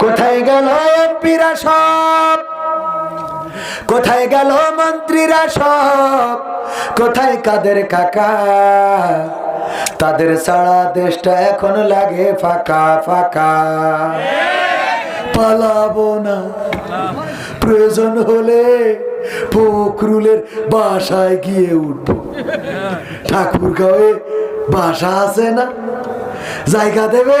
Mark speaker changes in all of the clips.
Speaker 1: কোথায় গেল এমপিরা সব? কোথায় গেল মন্ত্রীরা সব? কোথায় কাদের কাকা? তাদের সারা দেশটা এখন লাগে ফাঁকা ফাঁকা। পালাবো না। প্রয়োজন হলে ফখরুলের বাসায় গিয়ে উঠবো। ঠাকুর গাঁয়ে বাসা আছে না? জায়গা দেবে?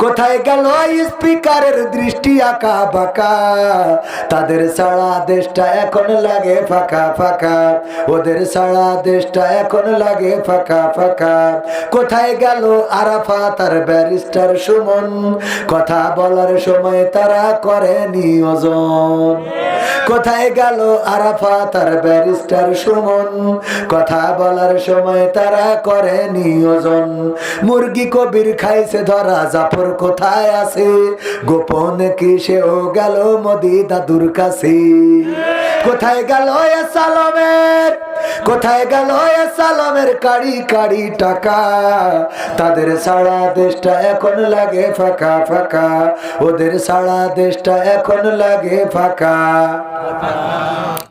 Speaker 1: কোথায় গেল স্পিকারের দৃষ্টি আঁকা বাঁকা? তাদের সারা দেশটা এখন লাগে ফাঁকা ফাঁকা। ওদের সারা দেশটা এখন লাগে ফাঁকা ফাঁকা। কোথায় গেল আরাফা তার ব্যারিস্টার সুমন? কথা বলার সময় তারা করে নিয়োজন কোথায় গেল আরাফা তার ব্যারিস্টার সুমন? কথা বলার সময় তারা করে নিয়োজন মুরগি কবির খাইছে ধরা জাফর কোথায় আছে? গোপন কি সেও গেল মোদি দাদুর কাছে? কোথায় গেল সালমের? কোথায় গেল সালমের কাড়ি কাড়ি টাকা? তাদের সারা দেশটা এখন লাগে ফাঁকা ফাঁকা। ওদের সারা দেশটা এখন লাগে ফাঁকা।